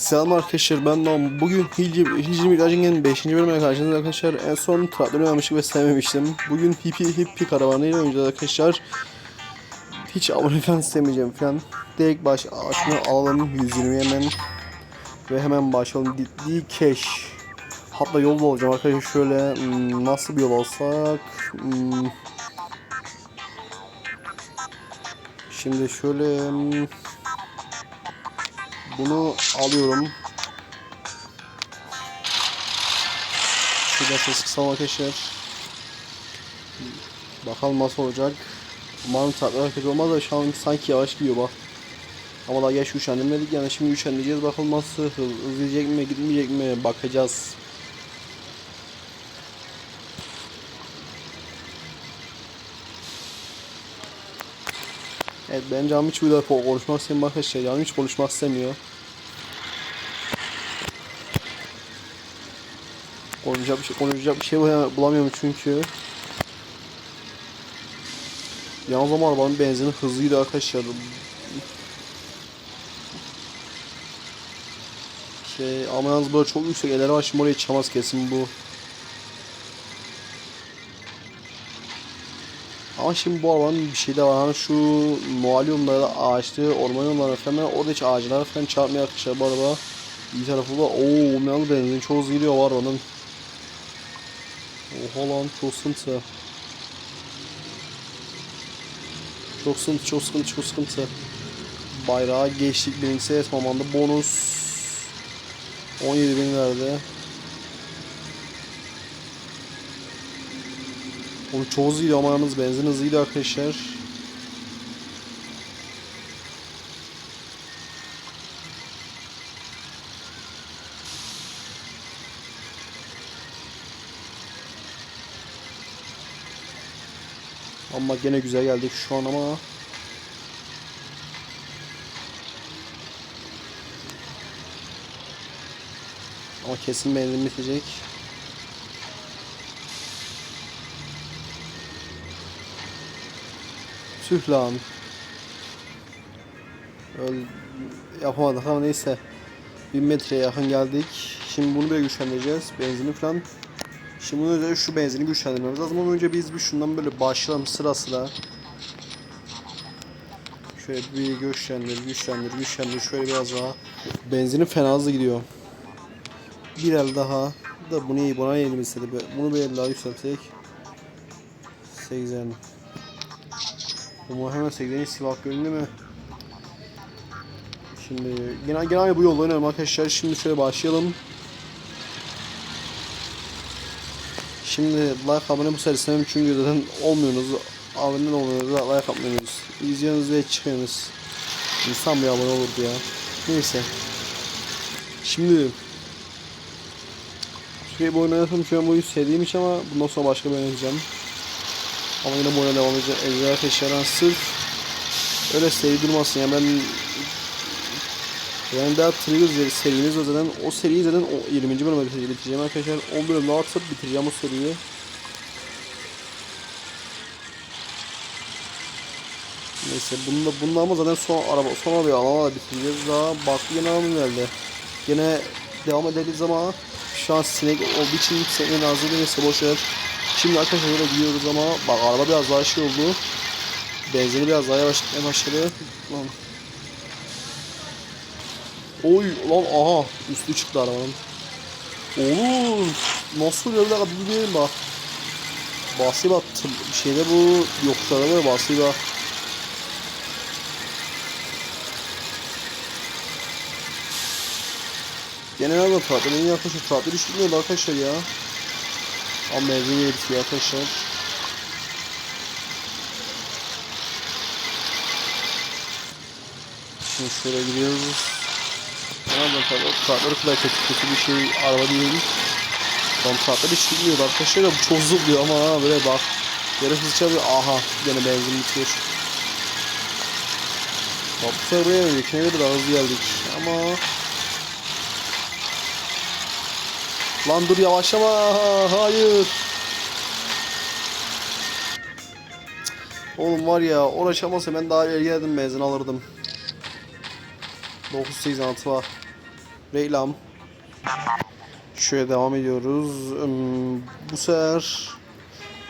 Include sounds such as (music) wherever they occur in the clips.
Selam arkadaşlar ben Nam. Bugün Hilci, Hilci Miracı'nın 5. bölümüne karşınızda arkadaşlar. En son traktörü oynamıştık ve sevmemiştim. Bugün Hippi Hippi karavanıyla oynayacağız arkadaşlar. Hiç abone falan istemeyeceğim falan. Direkt baş şunu alalım 120 hemen. Ve hemen başlayalım. Cash. Hatta yolda olacağım arkadaşlar şöyle hmm, nasıl bir yol alsak. Hmm. Şimdi şöyle hmm, bunu alıyorum. Şuradan ses kısam arkadaşlar. Bakalım nasıl olacak. Umarım tatlı hareket olmaz da şu an sanki yavaş gidiyor bak. Ama daha geç üşendirmedik yani şimdi üşendireceğiz bakalım nasıl hız, hızlayacak mı gitmeyecek mi bakacağız. Evet benim canım hiç burada konuşmak istemiyor arkadaşlar canım hiç konuşmak istemiyor. Konuşacak bir şey, konuşacak bir şey bulam- bulamıyorum çünkü. Yalnız ama arabanın benzini hızlıydı arkadaşlar. Şey ama yalnız böyle çok yüksek elleri var şimdi oraya çıkamaz kesin bu. Ama şimdi bu arabanın bir şey de var. Hani şu muhal yollarda ağaçlı orman yolları falan orada hiç ağaçlara falan çarpmıyor arkadaşlar bu araba. İyi tarafı da ooo yalnız benzin çok hızlı gidiyor var onun. Oha lan çok sıkıntı. Çok sıkıntı, çok sıkıntı, çok sıkıntı. Bayrağı geçtik birincisi tamamlandı. Bonus 17 bin verdi. Oğlum çok hızlıydı ama benzin hızlıydı arkadaşlar. Ama gene güzel geldik şu an ama. Ama kesin benzin bitecek. Tüh lan. Öl yapamadık ama neyse. 1000 metreye yakın geldik. Şimdi bunu böyle güçlendireceğiz. Benzini falan. Şimdi bunun üzerine şu benzini güçlendirmemiz lazım. Ama önce biz bir şundan böyle başlayalım sıra sıra. Şöyle bir güçlendir, güçlendir, güçlendir. Şöyle biraz daha. Benzinin fena hızlı gidiyor. Bir el daha. Da bunu iyi, buna elim istedi. Bunu bir el daha yükseltecek. 80. Ama hemen 80'in Sivak göründü mü? Şimdi yine aynı bu yolda oynayalım arkadaşlar. Şimdi şöyle başlayalım. Şimdi like abone bu sefer istemem çünkü zaten olmuyorsunuz. Abone olmuyorsunuz, like atmıyorsunuz. İzliyorsunuz ve çıkıyorsunuz. İnsan bir abone olurdu ya. Neyse. Şimdi Şurayı bu oynayadım şu an bu oyunu sevdiğim için ama bundan sonra başka bir oynayacağım. Ama yine bu oyuna devam edeceğim. Ejder Ateşler'den sırf öyle seri durmasın ya ben yani daha Trigger serimiz var. Zaten o seriyi zaten o 20. bölüme bitireceğim arkadaşlar. 10 bölüm daha atıp bitireceğim o seriyi. Neyse bunu da bununla ama zaten son araba son bir alana da bitireceğiz. Daha bak yine alım geldi. Yine devam ederiz ama şu an sinek olduğu için sineğin ağzı değilse boşver Şimdi arkadaşlar böyle gidiyoruz ama bak araba biraz daha şey oldu. Benzini biraz daha yavaş başladı. Lan Oy lan aha üstü çıktı arabanın. Oğlum nasıl öyle bir dakika bileyim bak. Basi bak bir şeyde bu yokuşlarda böyle basi bak. Gene nerede tatlı? Benim yaklaşık tatlı düşürmüyordu arkadaşlar ya. Ama mevzu yeri bitiyor arkadaşlar. Şimdi şöyle gidiyoruz. Nereden o kartları kadar kötü, bir şey araba değil. Tam kartlar hiç gitmiyor arkadaşlar da bu çok zıplıyor ama ha böyle bak. Yere hızlıca bir aha gene benzin bitiyor. Sefer buraya öncekine göre daha hızlı geldik ama Lan dur yavaşlama hayır Oğlum var ya uğraşamasa ben daha ileri geldim benzin alırdım 986 var Reklam. Şöyle devam ediyoruz. Bu sefer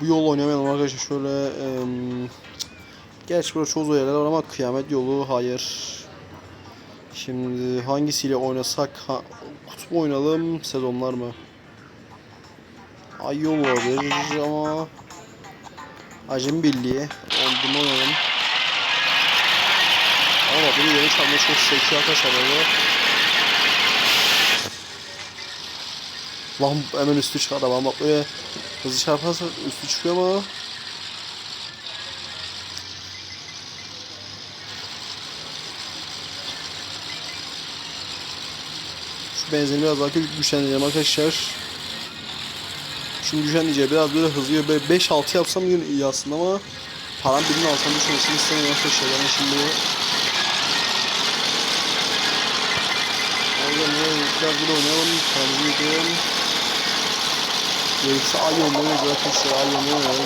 bu yol oynamayalım arkadaşlar. Şöyle gerçi burada çoğu yerler var ama kıyamet yolu hayır. Şimdi hangisiyle oynasak? Ha, kutup oynayalım. Sezonlar mı? Ay yol olabilir ama Acem Birliği. Bunu oynayalım. Ama bir yere çarpma çok sekiyor arkadaşlar. Lan hemen üstü çıkar ama bak böyle hızlı çarparsa üstü çıkıyor ama Şu benzini biraz daha güçlendireceğim arkadaşlar. Şimdi güçlendireceğim biraz böyle hızlı böyle 5-6 yapsam yine iyi aslında ama param birini alsam düşmesini istemiyorum arkadaşlar. Yani şimdi yüzden böyle biraz böyle oynayalım. Paramızı Gerekirse ay olmayı arkadaşlar ay olmayı oynayalım.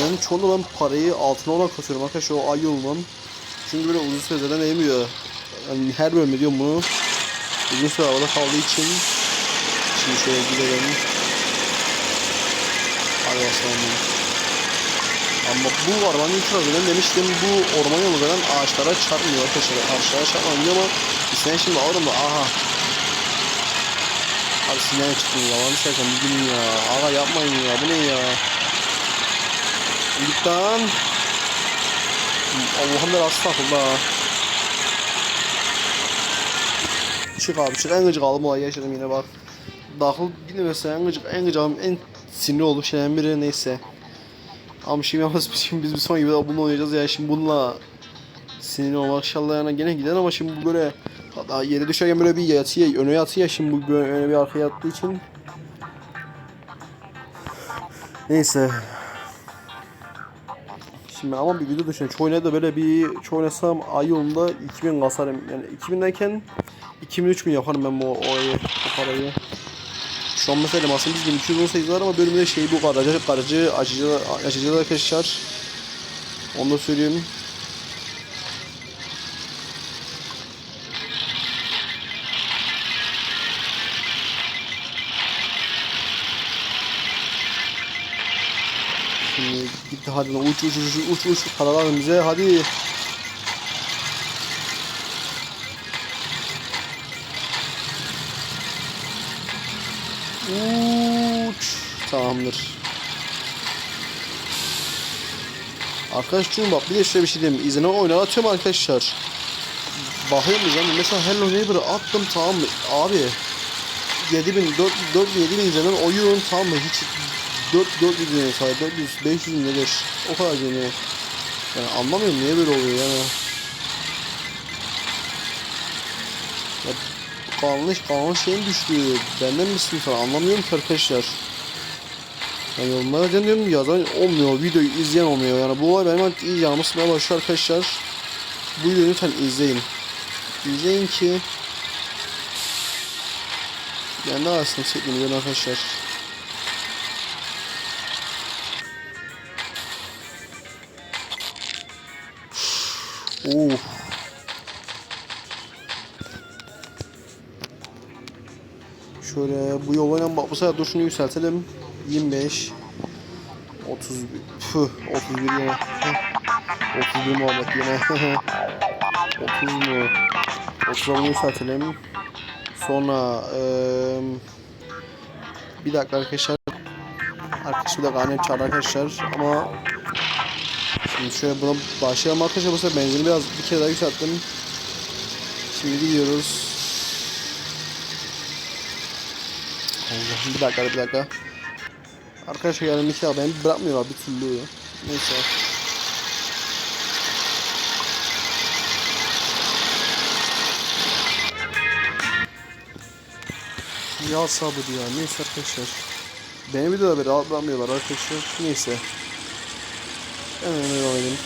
Yani çoğunda ben parayı altına olarak katıyorum arkadaşlar o ay olmam. Çünkü böyle uzun süreden emiyor. Yani her bölümde diyorum bunu. Uzun süre havada kaldığı için Şimdi şöyle gidelim Hadi bakalım Ama bu arabanın ilk ben demiştim bu orman yolu veren ağaçlara çarpmıyor arkadaşlar Ağaçlara çarpmıyor ama İsteyen şimdi alırım da aha Abi sinyal çıktım yalan istersen bir gün ya. Aga yapmayın ya. Bu ne ya? Lan. Allah'ım takıldı ha Çık abi çık. En gıcık alım olayı yaşadım yine bak. Dahil yine mesela en gıcık en gıcığım en sinirli olduğum şeylerden biri neyse. Ama şimdi yalnız (laughs) şimdi biz bir son gibi bununla oynayacağız ya. Şimdi bununla sinirli olmak inşallah yana gene gider ama şimdi bu böyle hatta yere düşerken böyle bir yatıyor öne yatıyor şimdi bu öne bir arkaya yattığı için Neyse Şimdi ama bir video düşünün. Çoğu da böyle bir çoğu oynasam ay yolunda 2000 kasarım. Yani 2000'deyken 2003 bin yaparım ben bu orayı, bu parayı. Şu an mesela aslında biz 1218 var ama bölümde şey bu garajı, garajı açacağız, açacağız arkadaşlar. Onu da söyleyeyim. Şimdi gitti hadi uç uç uç uç uç paralar bize hadi. Uç. Tamamdır. Arkadaşlar bak bir de şöyle bir şey diyeyim. İzine oynatıyorum arkadaşlar. Bakıyorum yani mesela Hello Neighbor'ı attım tamam mı? Abi 7000 4 4 7000 izlenen oyun tamam mı? Hiç 4 400 izleniyor sadece 400 500 nedir? O kadar izleniyor. Yani anlamıyorum niye böyle oluyor yani. Ya kanlı kanlı şeyin düştü. Benden misin falan anlamıyorum ki arkadaşlar. Yani yorumlara deniyorum yazan olmuyor. Videoyu izleyen olmuyor. Yani bu olay benim artık iyi yanıma sıkmaya başlıyor arkadaşlar. Bu videoyu lütfen izleyin. İzleyin ki yani daha aslında çekmeyin arkadaşlar. Uf. Şöyle bu yolla bak bu sefer dur yükseltelim. 25 30 Püh, 31 yine. Heh. 31 Muhammed yine. (laughs) 30 mu? 30'a bunu yükseltelim. Sonra eee bir dakika arkadaşlar. Arkadaşlar bir dakika annem çağırdı arkadaşlar ama Şimdi şöyle buna başlayalım arkadaşlar bu sefer benzini biraz bir kere daha yükselttim. Şimdi gidiyoruz. Bir dakika bir dakika. Arkadaşlar yani şey beni bırakmıyorlar bir türlü. Neyse. Ya sabır ya neyse arkadaşlar. Beni bir de rahat bırakmıyorlar arkadaşlar. Neyse. Hemen devam edelim.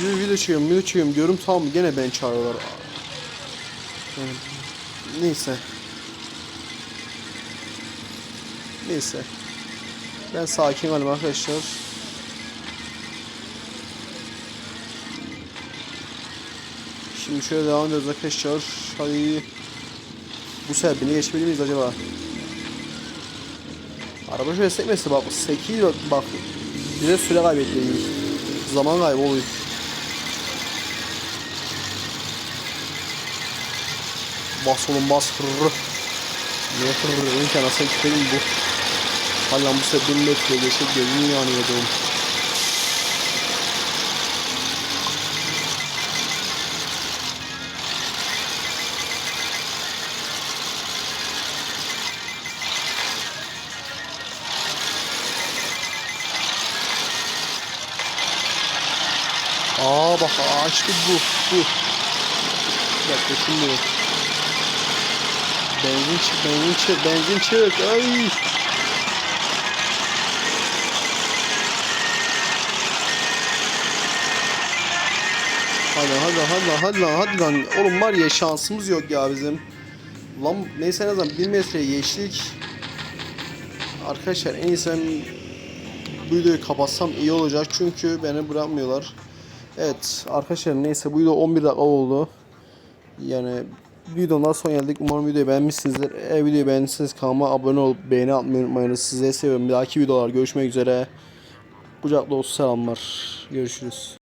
Video video çekiyorum, video çekiyorum diyorum tamam gene ben çağırıyorlar. Neyse. Neyse. Ben sakin olayım arkadaşlar. Şimdi şöyle devam ediyoruz arkadaşlar. Hadi. Bu sefer beni geçebilir miyiz acaba? Araba şöyle sekmesi bak 8 bak, bize süre kaybettiğimiz zaman kaybı oluyor. Bas oğlum bas hırrı. Niye hırrı? Benim kanasına küpelim bu. Hala bu sefer 1000 metre geçip gözümün yanıyordu. Aa açtı bu bu. Bir dakika şimdi. Benzin çık benzin çık benzin çık. Ay. Hadi hadi hadi hadi hadi lan. Oğlum var ya şansımız yok ya bizim. Lan neyse en azından 1 metreye geçtik. Arkadaşlar en iyisi ben bu videoyu kapatsam iyi olacak çünkü beni bırakmıyorlar. Evet arkadaşlar neyse bu video 11 dakika oldu. Yani videodan son geldik. Umarım videoyu beğenmişsinizdir. Eğer videoyu beğendiyseniz kanalıma abone olup beğeni atmayı unutmayınız. Sizleri seviyorum. Bir dahaki videolar görüşmek üzere. Kucak dolusu selamlar. Görüşürüz.